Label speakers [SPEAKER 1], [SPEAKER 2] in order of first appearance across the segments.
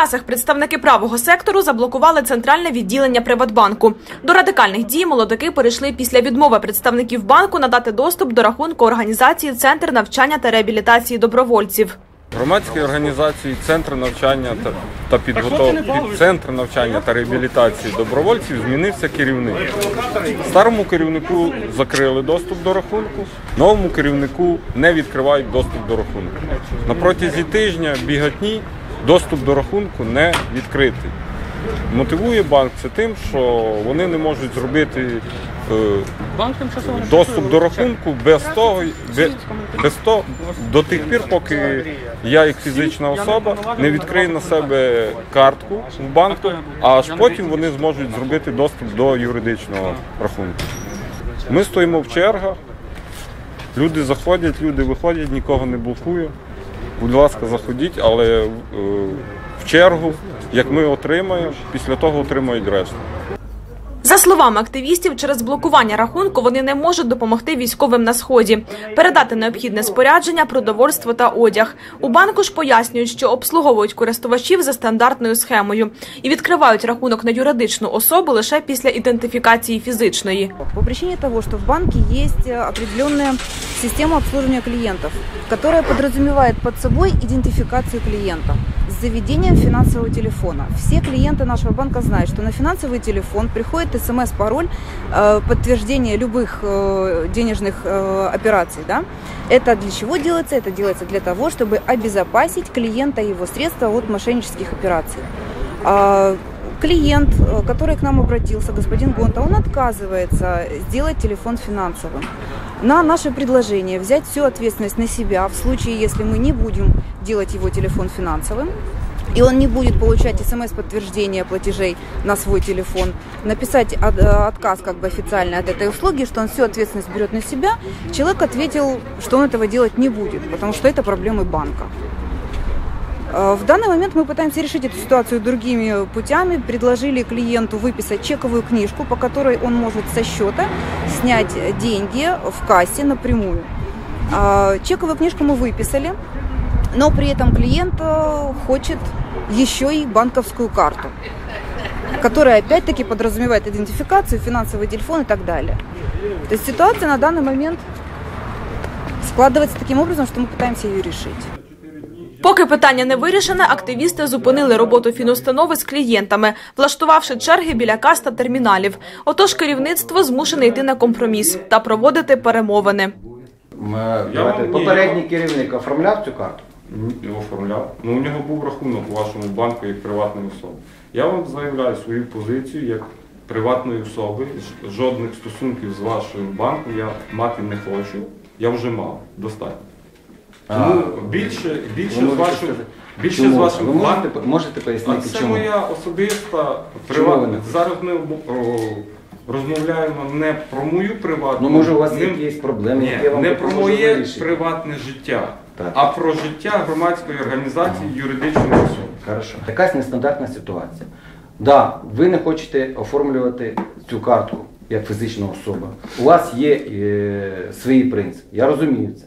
[SPEAKER 1] Черкасах представники правого сектору заблокували центральне відділення Приватбанку. До радикальних дій молодики перейшли після відмови представників банку надати доступ до рахунку організації Центр навчання та реабілітації добровольців.
[SPEAKER 2] Громадські організації, центр навчання та, та підготовки центр навчання та реабілітації добровольців змінився керівник. Старому керівнику закрили доступ до рахунку, новому керівнику не відкривають доступ до рахунку. На протязі тижня бігатні доступ до рахунку не відкритий. Мотивує банк це тим, що вони не можуть зробити е, доступ до рахунку без того, без, без того до тих пір, поки я, як фізична особа, не відкрию на себе картку в банку, а аж потім вони зможуть зробити доступ до юридичного рахунку. Ми стоїмо в чергах, люди заходять, люди виходять, нікого не блокує. Будь ласка, заходіть, але е, в чергу, як ми отримаємо, після того отримають решту.
[SPEAKER 1] За словами активістів, через блокування рахунку вони не можуть допомогти військовим на сході, передати необхідне спорядження, продовольство та одяг. У банку ж пояснюють, що обслуговують користувачів за стандартною схемою і відкривають рахунок на юридичну особу лише після ідентифікації фізичної.
[SPEAKER 3] По причине того, что в банке есть э, система обслуживания клиентов, которая подразумевает под собой идентификацию клиента с заведением финансового телефона. Все клиенты нашего банка знают, что на финансовый телефон приходит смс-пароль э, подтверждения любых э, денежных э, операций. Да? Это для чего делается? Это делается для того, чтобы обезопасить клиента и его средства от мошеннических операций. А, Клиент, э, который к нам обратился, господин Гонта, он отказывается сделать телефон финансовым. На наше предложение взять всю ответственность на себя в случае, если мы не будем делать его телефон финансовым, и он не будет получать смс-подтверждение платежей на свой телефон, написать от- э, отказ как бы официально от этой услуги, что он всю ответственность берет на себя, человек ответил, что он этого делать не будет, потому что это проблемы банка. Э, В данный момент мы пытаемся решить эту ситуацию другими путями. Предложили клиенту выписать чековую книжку, по которой он может со счета снять деньги в кассе напрямую. А, Чековую книжку мы выписали, но при этом клиент э, хочет еще и банковскую карту, которая опять-таки подразумевает идентификацию, финансовый телефон и так далее. То есть ситуация на данный момент складывается таким образом, что мы пытаемся ее решить.
[SPEAKER 1] Поки питання не вирішене, активісти зупинили роботу фінустанови з клієнтами, влаштувавши черги біля кас та терміналів. Отож, керівництво змушене йти на компроміс та проводити перемовини.
[SPEAKER 4] Давайте, Попередній керівник оформляв цю карту?
[SPEAKER 2] Оформляв. Ну, у нього був рахунок у вашому банку як приватної особи. Я вам заявляю свою позицію як приватної особи. Жодних стосунків з вашим банком я мати не хочу. Я вже мав достатньо. Тому більше, більше з
[SPEAKER 4] можете
[SPEAKER 2] вашим, більше з вашим
[SPEAKER 4] Ви можете, можете пояснити,
[SPEAKER 2] це
[SPEAKER 4] чому?
[SPEAKER 2] моя особиста приватна. Зараз ми о, розмовляємо не про мою приватну.
[SPEAKER 4] Ну, може, у вас
[SPEAKER 2] не-
[SPEAKER 4] якісь проблеми,
[SPEAKER 2] Ні,
[SPEAKER 4] які я вам
[SPEAKER 2] не про моє
[SPEAKER 4] вирішити.
[SPEAKER 2] приватне життя,
[SPEAKER 4] Так.
[SPEAKER 2] а про життя громадської організації юридичної особи.
[SPEAKER 4] Хорошо. Якась нестандартна ситуація. Да, ви не хочете оформлювати цю картку як фізична особа. У вас є е, свої принципи. Я розумію це.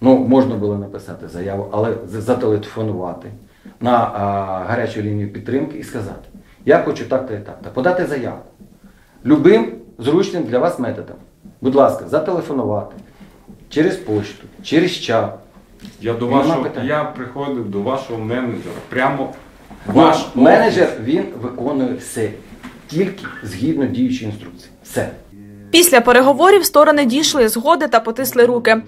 [SPEAKER 4] Ну, можна було написати заяву, але зателефонувати на а, гарячу лінію підтримки і сказати: я хочу так-то і так-то. Подати заяву. Любим зручним для вас методом. Будь ласка, зателефонувати через почту, через чат.
[SPEAKER 2] Я до
[SPEAKER 4] Нема
[SPEAKER 2] вашого
[SPEAKER 4] питань.
[SPEAKER 2] я приходив до вашого менеджера. Прямо
[SPEAKER 4] Ваш
[SPEAKER 2] ваш
[SPEAKER 4] менеджер він виконує все тільки згідно діючої інструкції. Все.
[SPEAKER 1] Після переговорів сторони дійшли згоди та потисли руки.